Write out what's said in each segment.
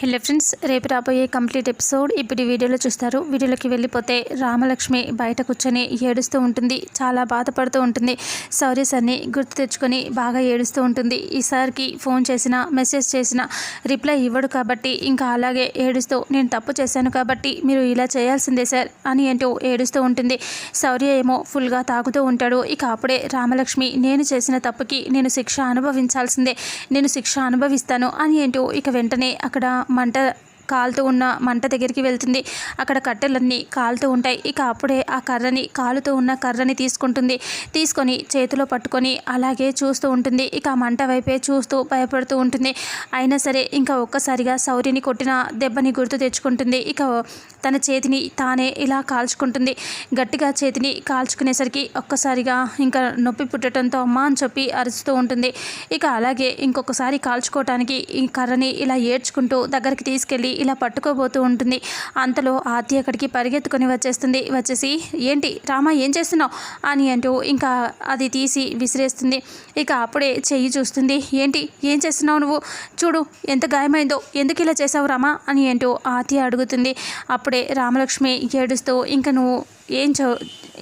Hello friends రేపు రాబోయే complete episode ఇప్పుడు వీడియోలో చూస్తారు. వీడియోలోకి వెళ్ళిపోతే రామలక్ష్మి బయట కూర్చొని ఏడుస్తూ ఉంటుంది. చాలా బాధపడుతూ ఉంటుంది. సౌర్య సార్ని గుర్తు తెచ్చుకొని బాగా ఏడుస్తూ ఉంటుంది. ఈసారికి ఫోన్ చేసిన మెసేజ్ చేసిన రిప్లై ఇవ్వడు కాబట్టి ఇంకా అలాగే ఏడుస్తూ నేను తప్పు చేశాను కాబట్టి మీరు ఇలా చేయాల్సిందే సార్ అని ఏంటో ఏడుస్తూ ఉంటుంది. శౌర్య ఏమో ఫుల్గా తాగుతూ ఉంటాడు. ఇక అప్పుడే రామలక్ష్మి నేను చేసిన తప్పుకి నేను శిక్ష అనుభవించాల్సిందే. నేను శిక్ష అనుభవిస్తాను అని ఏంటో ఇక వెంటనే అక్కడ మంట కాలుతూ ఉన్న మంట దగ్గరికి వెళ్తుంది. అక్కడ కట్టెలన్నీ కాలుతూ ఉంటాయి. ఇక అప్పుడే ఆ కర్రని కాలుతూ ఉన్న కర్రని తీసుకుంటుంది. తీసుకొని చేతిలో పట్టుకొని అలాగే చూస్తూ ఉంటుంది. ఇక ఆ మంట వైపే చూస్తూ భయపడుతూ ఉంటుంది. అయినా సరే ఇంకా ఒక్కసారిగా సౌరిని కొట్టిన దెబ్బని గుర్తు తెచ్చుకుంటుంది. ఇక తన చేతిని తానే ఇలా కాల్చుకుంటుంది. గట్టిగా చేతిని కాల్చుకునేసరికి ఒక్కసారిగా ఇంకా నొప్పి పుట్టడంతో అమ్మ అని చెప్పి అరుస్తూ ఉంటుంది. ఇక అలాగే ఇంకొకసారి కాల్చుకోవటానికి ఈ కర్రని ఇలా ఏడ్చుకుంటూ దగ్గరికి తీసుకెళ్ళి ఇలా పట్టుకోబోతూ ఉంటుంది. అంతలో ఆర్తి అక్కడికి పరిగెత్తుకొని వచ్చేస్తుంది. వచ్చేసి ఏంటి రామ ఏం చేస్తున్నావు? అని అంటూ ఇంకా అది తీసి విసిరేస్తుంది. ఇక అప్పుడే చెయ్యి చూస్తుంది. ఏంటి ఏం చేస్తున్నావు నువ్వు? చూడు ఎంత గాయమైందో ఎందుకు ఇలా చేసావు రామా? అని అంటూ ఆతి అడుగుతుంది. అప్పుడే రామలక్ష్మి ఏడుస్తూ ఇంకా నువ్వు ఏం చె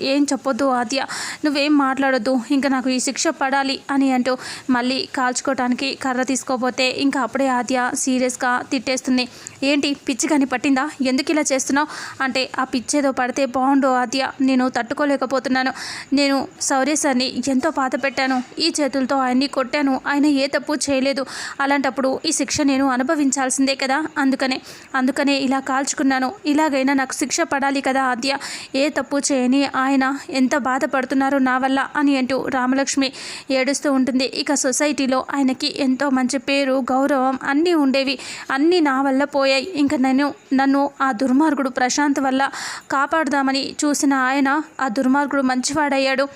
ఏం చెప్పొద్దు ఆద్య నువ్వేం మాట్లాడొద్దు ఇంకా నాకు ఈ శిక్ష పడాలి అని అంటూ మళ్ళీ కాల్చుకోవటానికి కర్ర తీసుకోపోతే ఇంకా అప్పుడే ఆద్య సీరియస్గా తిట్టేస్తుంది. ఏంటి పిచ్చి కానీ పట్టిందా? ఎందుకు ఇలా చేస్తున్నావు? అంటే ఆ పిచ్చేదో పడితే బాగుండు ఆద్య నేను తట్టుకోలేకపోతున్నాను. నేను సౌర్య సార్ని ఎంతో బాధ పెట్టాను. ఈ చేతులతో ఆయన్ని కొట్టాను. ఆయన ఏ తప్పు చేయలేదు. అలాంటప్పుడు ఈ శిక్ష నేను అనుభవించాల్సిందే కదా? అందుకనే అందుకనే ఇలా కాల్చుకున్నాను. ఇలాగైనా నాకు శిక్ష పడాలి కదా ఆద్య? ఏ తప్పు చేయని ఆయన ఎంత బాధపడుతున్నారో నా వల్ల అని అంటూ రామలక్ష్మి ఏడుస్తూ ఉంటుంది. ఇక సొసైటీలో ఆయనకి ఎంతో మంచి పేరు గౌరవం అన్నీ ఉండేవి. అన్నీ నా వల్ల పోయాయి. ఇంకా నేను నన్ను ఆ దుర్మార్గుడు ప్రశాంత్ వల్ల కాపాడుదామని చూసిన ఆయన ఆ దుర్మార్గుడు మంచివాడయ్యాడు.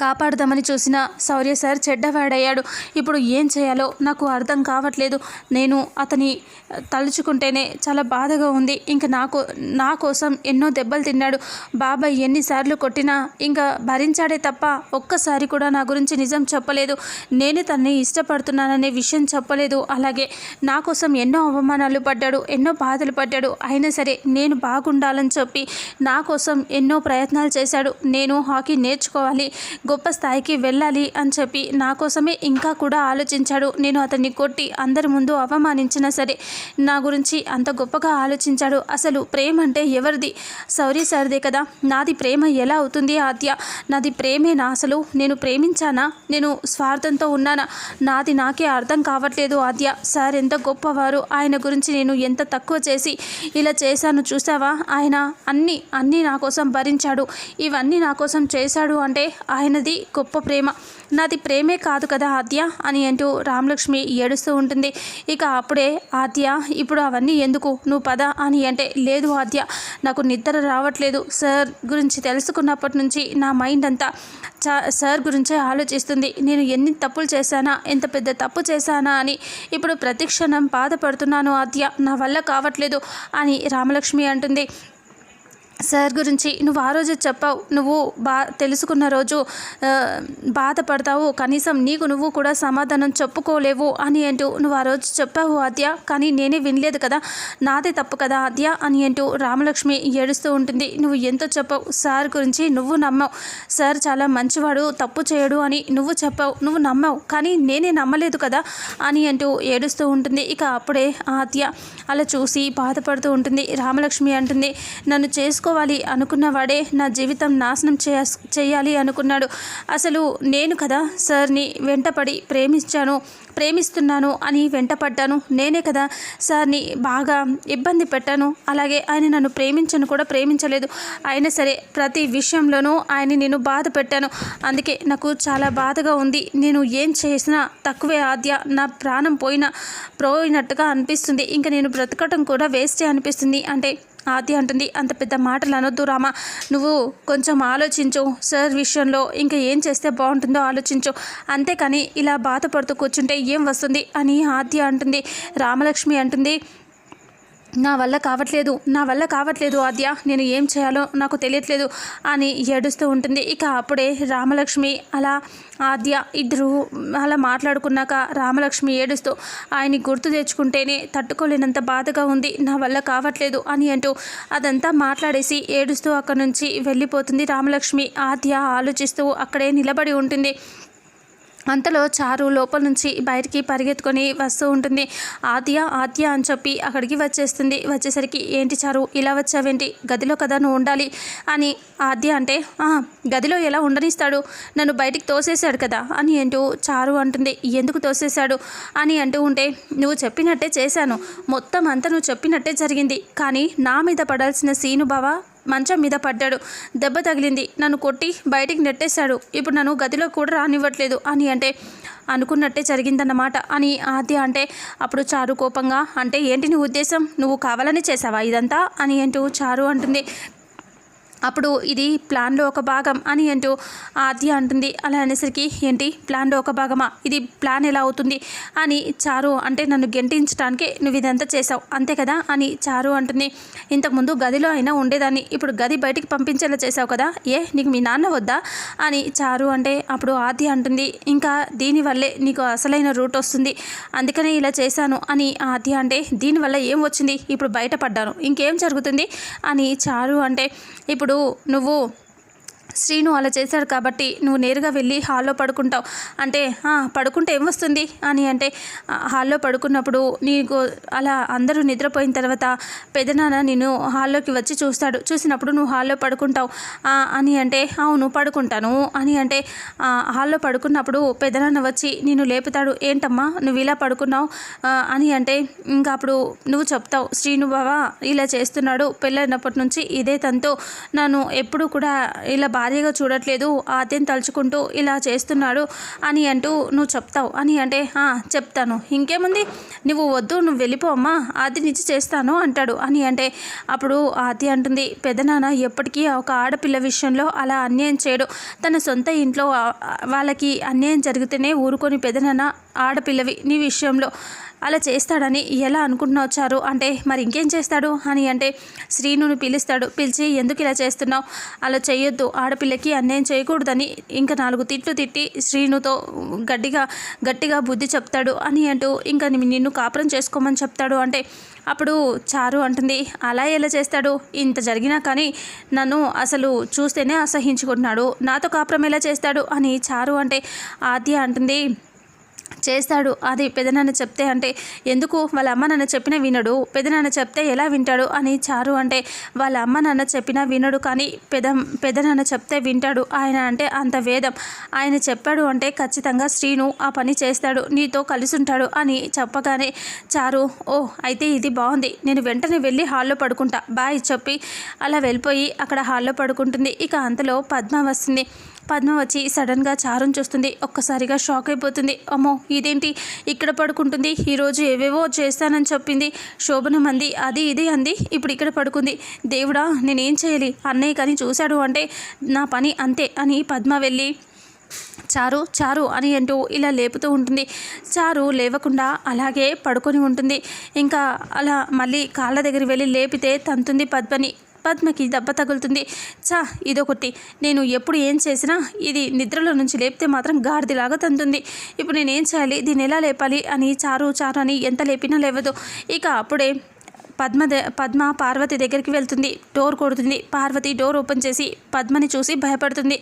కాపాడదామని చూసిన శౌర్య సార్ చెడ్డవాడయ్యాడు. ఇప్పుడు ఏం చేయాలో నాకు అర్థం కావట్లేదు. నేను అతని తలుచుకుంటేనే చాలా బాధగా ఉంది. ఇంకా నాకు నా కోసం ఎన్నో దెబ్బలు తిన్నాడు. బాబాయ్ ఎన్నిసార్లు కొట్టినా ఇంకా భరించాడే తప్ప ఒక్కసారి కూడా నా గురించి నిజం చెప్పలేదు. నేను తనని ఇష్టపడుతున్నాననే విషయం చెప్పలేదు. అలాగే నా కోసం ఎన్నో అవమానాలు పడ్డాడు ఎన్నో బాధలు పడ్డాడు. అయినా సరే నేను బాగుండాలని చెప్పి నా కోసం ఎన్నో ప్రయత్నాలు చేశాడు. నేను హాకీ నేర్చుకోవాలి. గొప్ప స్థాయికి వెళ్ళాలి అని చెప్పి నా కోసమే ఇంకా కూడా ఆలోచించాడు. నేను అతన్ని కొట్టి అందరి ముందు అవమానించినా సరే నా గురించి అంత గొప్పగా ఆలోచించాడు. అసలు ప్రేమ అంటే ఎవరిది? సౌరీ సార్దే కదా. నాది ప్రేమ ఎలా అవుతుంది ఆద్య? నాది ప్రేమేనా అసలు? నేను ప్రేమించానా? నేను స్వార్థంతో ఉన్నానా? నాది నాకే అర్థం కావట్లేదు ఆద్య. సార్ ఎంత గొప్పవారు. ఆయన గురించి నేను ఎంత తక్కువ చేసి ఇలా చేశాను చూసావా? ఆయన అన్నీ అన్నీ నా కోసం భరించాడు. ఇవన్నీ నా కోసం చేశాడు అంటే ఆయన అన్నది గొప్ప ప్రేమ. నాది ప్రేమే కాదు కదా ఆద్య అని అంటూ రామలక్ష్మి ఏడుస్తూ ఉంటుంది. ఇక అప్పుడే ఆద్య ఇప్పుడు అవన్నీ ఎందుకు? నువ్వు పద అని అంటే లేదు ఆద్య నాకు నిద్ర రావట్లేదు. సార్ గురించి తెలుసుకున్నప్పటి నుంచి నా మైండ్ అంతా సార్ గురించే ఆలోచిస్తుంది. నేను ఎన్ని తప్పులు చేశానా? ఎంత పెద్ద తప్పు చేశానా? అని. ఇప్పుడు ప్రతిక్షణం బాధపడుతున్నాను ఆద్య. నా వల్ల కావట్లేదు అని రామలక్ష్మి అంటుంది. సార్ గురించి నువ్వు ఆ రోజు చెప్పావు నువ్వు బా తెలుసుకున్న రోజు బాధపడతావు కనీసం నీకు నువ్వు కూడా సమాధానం చెప్పుకోలేవు అని అంటూ నువ్వు ఆ రోజు చెప్పావు ఆద్య కానీ నేనే వినలేదు కదా నాదే తప్పు కదా ఆద్య అని అంటూ రామలక్ష్మి ఏడుస్తూ ఉంటుంది. నువ్వు ఎంతో చెప్పావు సార్ గురించి నువ్వు నమ్మావు. సార్ చాలా మంచివాడు తప్పు చేయడు అని నువ్వు చెప్పావు నువ్వు నమ్మావు కానీ నేనే నమ్మలేదు కదా అని అంటూ ఏడుస్తూ ఉంటుంది. ఇక అప్పుడే ఆద్య అలా చూసి బాధపడుతూ ఉంటుంది. రామలక్ష్మి అంటుంది నన్ను చేసుకోవాలి అనుకున్నవాడే నా జీవితం నాశనం చేయ చేయాలి అనుకున్నాడు. అసలు నేను కదా సార్ని వెంటపడి ప్రేమించాను ప్రేమిస్తున్నాను అని వెంటపడ్డాను. నేనే కదా సార్ని బాగా ఇబ్బంది పెట్టాను. అలాగే ఆయన నన్ను ప్రేమించను కూడా ప్రేమించలేదు. అయినా సరే ప్రతి విషయంలోనూ ఆయన నేను బాధ పెట్టాను. అందుకే నాకు చాలా బాధగా ఉంది. నేను ఏం చేసినా తక్కువే ఆద్య. నా ప్రాణం పోయినా పోయినట్టుగా అనిపిస్తుంది. ఇంకా నేను బ్రతకటం కూడా వేస్టే అనిపిస్తుంది. అంటే ఆది అంటుంది. అంత పెద్ద మాటలు అనొద్దు రామా. నువ్వు కొంచెం ఆలోచించు. సార్ విషయంలో ఇంకా ఏం చేస్తే బాగుంటుందో ఆలోచించు. అంతేకాని ఇలా బాధపడుతూ కూర్చుంటే ఏం వస్తుంది అని ఆద్య అంటుంది. రామలక్ష్మి అంటుంది. నా వల్ల కావట్లేదు నా వల్ల కావట్లేదు ఆద్య నేను ఏం చేయాలో నాకు తెలియట్లేదు అని ఏడుస్తూ ఉంటుంది. ఇక అప్పుడే రామలక్ష్మి అలా ఆద్య ఇద్దరు అలా మాట్లాడుకున్నాక రామలక్ష్మి ఏడుస్తూ ఆయన్ని గుర్తు తెచ్చుకుంటేనే తట్టుకోలేనంత బాధగా ఉంది నా వల్ల కావట్లేదు అని అంటూ అదంతా మాట్లాడేసి ఏడుస్తూ అక్కడి నుంచి వెళ్ళిపోతుంది రామలక్ష్మి. ఆద్య ఆలోచిస్తూ అక్కడే నిలబడి ఉంటుంది. అంతలో చారు లోపల నుంచి బయటికి పరిగెత్తుకొని వస్తూ ఉంటుంది. ఆద్య ఆద్య అని చెప్పి అక్కడికి వచ్చేస్తుంది. వచ్చేసరికి ఏంటి చారు ఇలా వచ్చావేంటి? గదిలో కదా నువ్వు ఉండాలి అని ఆద్య అంటే "ఆ, గదిలో ఎలా ఉండనిస్తాడు? నన్ను బయటికి తోసేశాడు కదా అని అంటూ చారు అంటుంది. ఎందుకు తోసేశాడు? అని అంటూ ఉంటే నువ్వు చెప్పినట్టే చేశాను. మొత్తం అంతా నువ్వు చెప్పినట్టే జరిగింది. కానీ నా మీద పడాల్సిన సీను బావ మంచం మీద పడ్డాడు. దెబ్బ తగిలింది. నన్ను కొట్టి బయటికి నెట్టేశాడు. ఇప్పుడు నన్ను గదిలో కూడా రానివ్వట్లేదు అని అంటే అనుకున్నట్టే జరిగిందన్నమాట అని ఆద్య అంటే అప్పుడు చారు కోపంగా అంటే ఏంటి నీ ఉద్దేశం? నువ్వు కావాలని చేసావా ఇదంతా? అని అంటూ చారు అంటుంది. అప్పుడు ఇది ప్లాన్లో ఒక భాగం అని అంటూ ఆద్య అంటుంది. అలా అనేసరికి ఏంటి? ప్లాన్లో ఒక భాగమా? ఇది ప్లాన్ ఎలా అవుతుంది? అని చారు అంటే నన్ను గెంటించడానికి నువ్వు ఇదంతా చేసావు అంతే కదా? అని చారు అంటుంది. ఇంతకుముందు గదిలో అయినా ఉండేదాన్ని ఇప్పుడు గది బయటికి పంపించేలా చేసావు కదా? ఏ నీకు మీ నాన్న వద్దా? అని చారు అంటే అప్పుడు ఆద్య అంటుంది. ఇంకా దీనివల్లే నీకు అసలైన రూట్ వస్తుంది అందుకనే ఇలా చేశాను అని ఆద్య అంటే దీనివల్ల ఏం వచ్చింది? ఇప్పుడు బయటపడ్డాను ఇంకేం జరుగుతుంది? అని చారు అంటే ఇప్పుడు నువ్వు శ్రీను అలా చేశాడు కాబట్టి నువ్వు నేరుగా వెళ్ళి హాల్లో పడుకుంటావు. అంటే పడుకుంటే ఏం వస్తుంది? అని అంటే హాల్లో పడుకున్నప్పుడు నీకు అలా అందరూ నిద్రపోయిన తర్వాత పెదనాన్న నేను హాల్లోకి వచ్చి చూస్తాడు. చూసినప్పుడు నువ్వు హాల్లో పడుకుంటావు. అని అంటే అవును పడుకుంటాను. అని అంటే హాల్లో పడుకున్నప్పుడు పెదనాన్న వచ్చి నేను లేపుతాడు. ఏంటమ్మా నువ్వు ఇలా పడుకున్నావు? అని అంటే ఇంకా అప్పుడు నువ్వు చెప్తావు శ్రీను బావా ఇలా చేస్తున్నాడు. పెళ్ళైనప్పటి నుంచి ఇదే తనతో నన్ను ఎప్పుడు కూడా ఇలా భార్యగా చూడట్లేదు ఆద్యం తలుచుకుంటూ ఇలా చేస్తున్నాడు. అని అంటూ నువ్వు చెప్తావు. అని అంటే "ఆ, చెప్తాను. ఇంకేముంది? నువ్వు వద్దు నువ్వు వెళ్ళిపోమ్మా ఆది నుంచి చేస్తాను అంటాడు. అని అంటే అప్పుడు ఆది అంటుంది పెదనాన్న ఎప్పటికీ ఒక ఆడపిల్ల విషయంలో అలా అన్యాయం చేయడు. తన సొంత ఇంట్లో వాళ్ళకి అన్యాయం జరిగితేనే ఊరుకొని పెదనాన్న ఆడపిల్లవి నీ విషయంలో అలా చేస్తాడని ఎలా అనుకుంటున్నావు చారు అంటే మరి ఇంకేం చేస్తాడు? అని అంటే శ్రీనుని పిలుస్తాడు. పిలిచి ఎందుకు ఇలా చేస్తున్నావు? అలా చేయొద్దు ఆడపిల్లకి అన్యాయం చేయకూడదని ఇంకా నాలుగు తిట్లు తిట్టి శ్రీనుతో గట్టిగా గట్టిగా బుద్ధి చెప్తాడు అని అంటూ ఇంకా నిన్ను కాపురం చేసుకోమని చెప్తాడు. అంటే అప్పుడు చారు అంటుంది అలా ఎలా చేస్తాడు? ఇంత జరిగినా కానీ నన్ను అసలు చూస్తేనే అసహించుకుంటున్నాడు. నాతో కాపురం ఎలా చేస్తాడు? అని చారు అంటే ఆద్య అంటుంది చేస్తాడు. అది పెదనాన్న చెప్తే అంటే ఎందుకు? వాళ్ళ అమ్మ నాన్న చెప్పినా వినడు. పెదనాన్న చెప్తే ఎలా వింటాడు? అని చారు అంటే వాళ్ళ అమ్మ నాన్న చెప్పినా వినడు కానీ పెద పెదనాన్న చెప్తే వింటాడు. ఆయన అంటే అంత వేదం. ఆయన చెప్పాడు అంటే ఖచ్చితంగా శ్రీను ఆ పని చేస్తాడు. నీతో కలిసి ఉంటాడు అని చెప్పగానే చారు ఓ అయితే ఇది బాగుంది. నేను వెంటనే వెళ్ళి హాల్లో పడుకుంటా. బాయ్ చెప్పి అలా వెళ్ళిపోయి అక్కడ హాల్లో పడుకుంటుంది. ఇక అంతలో పద్మ వస్తుంది. పద్మ వచ్చి సడన్గా చారుని చూస్తుంది. ఒక్కసారిగా షాక్ అయిపోతుంది. అమ్మో ఇదేంటి? ఇక్కడ పడుకుంటుంది. ఈరోజు ఏవేవో చేస్తానని చెప్పింది. శోభనం అంది అది ఇది అంది. ఇప్పుడు ఇక్కడ పడుకుంది. దేవుడా నేనేం చేయాలి? అన్నయ్య కానీ చూశాడు అంటే నా పని అంతే అని పద్మ వెళ్ళి చారు చారు అని అంటూ ఇలా లేపుతూ ఉంటుంది. చారు లేవకుండా అలాగే పడుకొని ఉంటుంది. ఇంకా అలా మళ్ళీ కాళ్ళ దగ్గర వెళ్ళి లేపితే తంతుంది పద్మని. పద్మకి దెబ్బ తగులుతుంది. చా ఇదొకటి నేను ఎప్పుడు ఏం చేసినా ఇది నిద్రలో నుంచి లేపితే మాత్రం గాడిదిలాగా తంతుంది. ఇప్పుడు నేను ఏం చేయాలి? దీన్ని ఎలా లేపాలి? అని చారు చారు అని ఎంత లేపినా లేవదు. ఇక అప్పుడే పద్మ పద్మ పార్వతి దగ్గరికి వెళ్తుంది. డోర్ కొడుతుంది. పార్వతి డోర్ ఓపెన్ చేసి పద్మని చూసి భయపడుతుంది.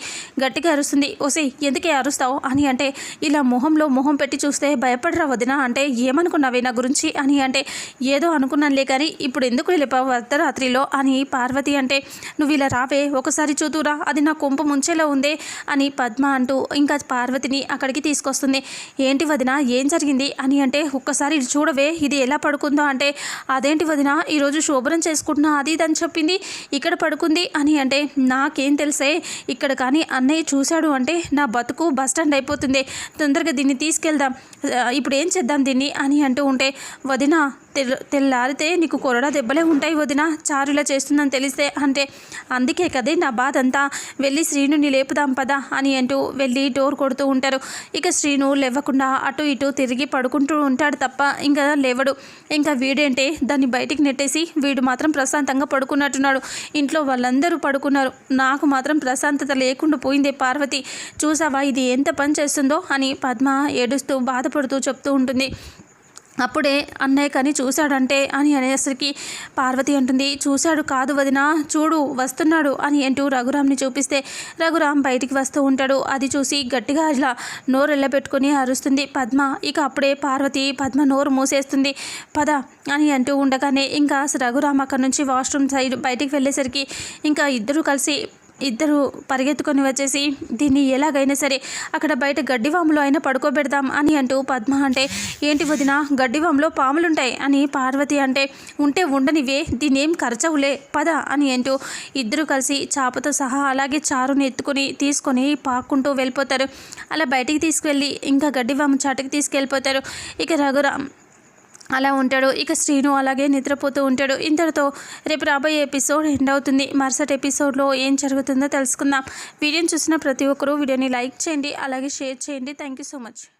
గట్టిగా అరుస్తుంది. ఓసే ఎందుకే అరుస్తావు? అని అంటే ఇలా మొహంలో మొహం పెట్టి చూస్తే భయపడరా వదినా? అంటే ఏమనుకున్నావే నా గురించి? అని అంటే ఏదో అనుకున్నానులే కానీ ఇప్పుడు ఎందుకు వెళ్ళిపోవు అర్ధరాత్రిలో? అని పార్వతి అంటే నువ్వు ఇలా రావే ఒకసారి చూతురా. అది నా కొంప ముంచేలా ఉందే? అని పద్మ అంటూ ఇంకా పార్వతిని అక్కడికి తీసుకొస్తుంది. ఏంటి వదిన ఏం జరిగింది? అని అంటే ఒక్కసారి చూడవే ఇది ఎలా పడుకుందో? అంటే అదేంటి వదిన ఈరోజు శుభ్రం చేసుకుంటున్నా అది ఇది అని చెప్పింది. ఇక్కడ పడుకుంది అని అంటే నాకేం తెలుసే ఇక్కడ కానీ అన్నయ్య చూశాడు అంటే నా బతుకు బస్ స్టాండ్ అయిపోతుంది. తొందరగా దీన్ని తీసుకెళ్దాం. ఇప్పుడు ఏం చేద్దాం దీన్ని అని అంటూ ఉంటే వదిన తెల్లారితే నీకు కొరడా దెబ్బలే ఉంటాయి వదిన. చారులా చేస్తుందని తెలిస్తే అంటే అందుకే కదే నా బాధ అంతా వెళ్ళి శ్రీనుని లేపుదాం పదా అని అంటూ వెళ్ళి డోర్ కొడుతూ ఉంటారు. ఇక శ్రీను లేవకుండా అటు ఇటు తిరిగి పడుకుంటూ ఉంటాడు తప్ప ఇంకా లేవడు. ఇంకా వీడేంటే దాన్ని బయటికి నెట్టేసి వీడు మాత్రం ప్రశాంతంగా పడుకున్నట్టున్నాడు. ఇంట్లో వాళ్ళందరూ పడుకున్నారు. నాకు మాత్రం ప్రశాంతత లేకుండా పోయిందే పార్వతి. చూసావా ఇది ఎంత పని చేస్తుందో అని పద్మ ఏడుస్తూ బాధపడుతూ చెప్తూ ఉంటుంది. అప్పుడే అన్నయ్య కానీ చూశాడంటే అని అనేసరికి పార్వతి అంటుంది చూశాడు కాదు వదిన చూడు వస్తున్నాడు అని అంటూ రఘురామ్ని చూపిస్తే రఘురామ్ బయటికి వస్తూ ఉంటాడు. అది చూసి గట్టిగా ఇలా నోరు ఎల్లబెట్టుకొని అరుస్తుంది పద్మ ఇక అప్పుడే పార్వతి పద్మ నోరు మూసేస్తుంది పద అని అంటూ ఉండగానే ఇంకా రఘురామ్ అక్కడి నుంచి వాష్రూమ్ సైడ్ బయటికి వెళ్ళేసరికి ఇంకా ఇద్దరు కలిసి ఇద్దరు పరిగెత్తుకొని వచ్చేసి దీన్ని ఎలాగైనా సరే అక్కడ బయట గడ్డివాములో అయినా పడుకోబెడదాం అని అంటూ పద్మ అంటే ఏంటి వదిన గడ్డివాములో పాములుంటాయి అని పార్వతి అంటే ఉంటే ఉండనివే దీన్ని ఏం ఖర్చవులే పద అని అంటూ ఇద్దరు కలిసి చాపతో సహా అలాగే చారుని ఎత్తుకొని తీసుకొని పాక్కుంటూ వెళ్ళిపోతారు. అలా బయటికి తీసుకువెళ్ళి ఇంకా గడ్డివాము చాటుకి తీసుకెళ్ళిపోతారు. ఇక రఘురామ్ అలా ఉంటాడు. ఇక శ్రీను అలాగే నిద్రపోతూ ఉంటాడు. ఇంతటితో రేపు రాబోయే ఎపిసోడ్ ఎండ్ అవుతుంది. మరుసటి ఎపిసోడ్లో ఏం జరుగుతుందో తెలుసుకుందాం. వీడియోని చూసిన ప్రతి ఒక్కరూ వీడియోని లైక్ చేయండి. అలాగే షేర్ చేయండి. Thank you so much.